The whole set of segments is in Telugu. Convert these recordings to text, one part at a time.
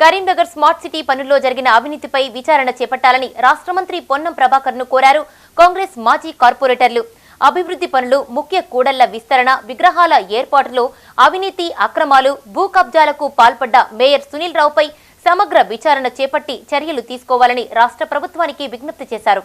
కరీంనగర్ స్మార్ట్ సిటీ పనుల్లో జరిగిన అవినీతిపై విచారణ చేపట్టాలని రాష్ట్ర మంత్రి పొన్నం ప్రభాకర్ను కోరారు కాంగ్రెస్ మాజీ కార్పొరేటర్లు. అభివృద్ధి పనులు ముఖ్య కూడళ్ళ విస్తరణ విగ్రహాల ఏర్పాటులో అవినీతి అక్రమాలు భూ కబ్జాలకు పాల్పడ్డ మేయర్ సునీల్ రావుపై సమగ్ర విచారణ చేపట్టి చర్యలు తీసుకోవాలని రాష్ట్ర ప్రభుత్వానికి విజ్ఞప్తి చేశారు.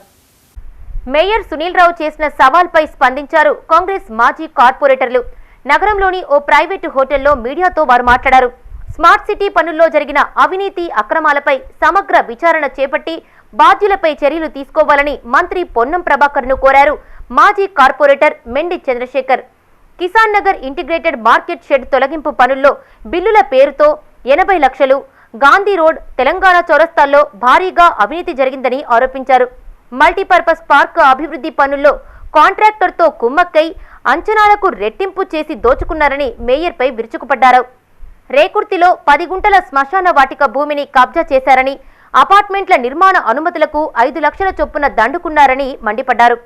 మేయర్ సునీల్ రావు చేసిన సవాల్పై స్పందించారు కాంగ్రెస్ మాజీ కార్పొరేటర్లు. నగరంలోని ఓ ప్రైవేటు హోటల్లో మీడియాతో వారు మాట్లాడారు. స్మార్ట్ సిటీ పనుల్లో జరిగిన అవినీతి అక్రమాలపై సమగ్ర విచారణ చేపట్టి బాధ్యులపై చర్యలు తీసుకోవాలని మంత్రి పొన్నం ప్రభాకర్ను కోరారు. మాజీ corporator Mendi Chandrashekar Kisan Nagar integrated market shed తొలగింపు పనుల్లో బిల్లుల పేరుతో ఎనభై లక్షలు గాంధీ రోడ్ తెలంగాణ చౌరస్తాల్లో భారీగా అవినీతి జరిగిందని ఆరోపించారు. మల్టీపర్పస్ పార్క్ అభివృద్ధి పనుల్లో కాంట్రాక్టర్తో కుమ్మక్కై అంచనాలకు రెట్టింపు చేసి దోచుకున్నారని మేయర్పై విరుచుకుపడ్డారు. రేకుర్తిలో పది గుంటల శ్మశాన వాటిక భూమిని కబ్జా చేశారని అపార్ట్మెంట్ల నిర్మాణ అనుమతులకు ఐదు లక్షల చొప్పున దండుకున్నారని మండిపడ్డారు.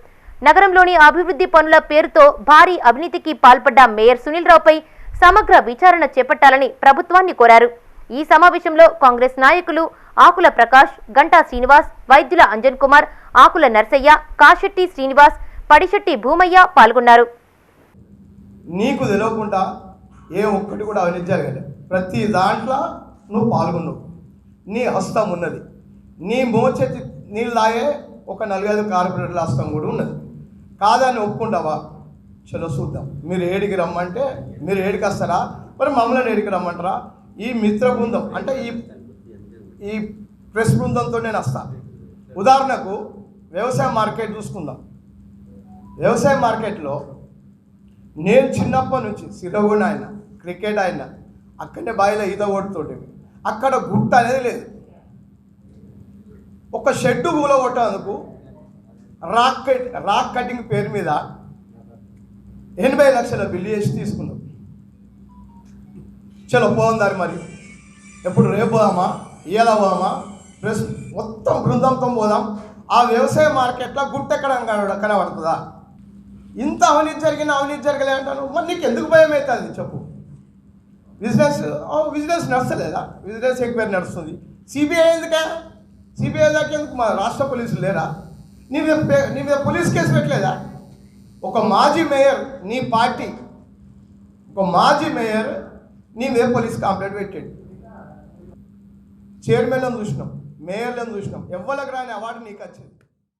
నగరంలోని అభివృద్ధి పనుల పేరుతో భారీ అవినీతికి పాల్పడ్డ మేయర్ సునీల్ రావుపై సమగ్ర విచారణ చేపట్టాలని ప్రభుత్వాన్ని కోరారు. ఈ సమావేశంలో కాంగ్రెస్ నాయకులు ఆకుల ప్రకాష్ గంటా శ్రీనివాస్ వైద్యుల అంజన్ కుమార్ ఆకుల నర్సయ్య కాశెట్టి శ్రీనివాస్ పడిశెట్టి భూమయ్య పాల్గొన్నారు. నీకు తెలియకుండా ఏ ఒక్కటి కూడా అవినీతి జరగలేదు. ప్రతి దాంట్లో నువ్వు పాల్గొన్నావు. నీ హస్తం ఉన్నది. నీ మోచేతి నీళ్ళు తాగే ఒక నలుగైదు కార్పొరేటర్ల హస్తం కూడా ఉన్నది. కాదని ఒప్పుకుంటావా? చలో చూద్దాం. మీరు ఏడికి రమ్మంటే మీరు ఏడికి వస్తారా? మరి మమ్మల్ని ఏడికి రమ్మంటారా? ఈ మిత్ర బృందం అంటే ఈ ఈ ప్రెస్ బృందంతో నేను వస్తా. ఉదాహరణకు వ్యవసాయ మార్కెట్ చూసుకుందాం. వ్యవసాయ మార్కెట్లో నేను చిన్నప్పటి నుంచి సిలవుని ఆయన క్రికెట్ ఆయన అక్కడనే బావిలో ఈత కొడుతుంటే అక్కడ గుట్ట అనేది లేదు. ఒక షెడ్డు కూల కొట్టేందుకు రాక్ కట్ రాక్ కటింగ్ పేరు మీద ఎనభై లక్షల బిల్లు చేసి తీసుకున్నాం. చలో పోందారు మరి. ఎప్పుడు రేపు పోదామా? ఇవాళ పోదామా? ప్లస్ మొత్తం బృందంతో పోదాం. ఆ వ్యవసాయ మార్కెట్లో గుట్ట ఎక్కడ కనబడుతుందా? ఇంత అవినీతి జరిగిన అవినీతి జరగలే అంటాను. మరి నీకు ఎందుకు భయం అవుతుంది? చెప్పు. బిజినెస్ ఓ బిజినెస్ నడుస్తలేదా? బిజినెస్ ఎంక్వైరీ నడుస్తుంది. సిబిఐ ఎందుకే? సిబిఐ దాకా ఎందుకు? మా రాష్ట్ర పోలీసులు లేరా? నీ మీద నీ మీద పోలీస్ కేసు పెట్టలేదా? ఒక మాజీ మేయర్ నీ పార్టీ ఒక మాజీ మేయర్ నీ మీద పోలీస్ కంప్లైంట్ పెట్టాడు. చైర్మన్లను చూసినాం మేయర్లను చూసినాం. ఎవ్వరికి రాని అవార్డు నీకు వచ్చింది.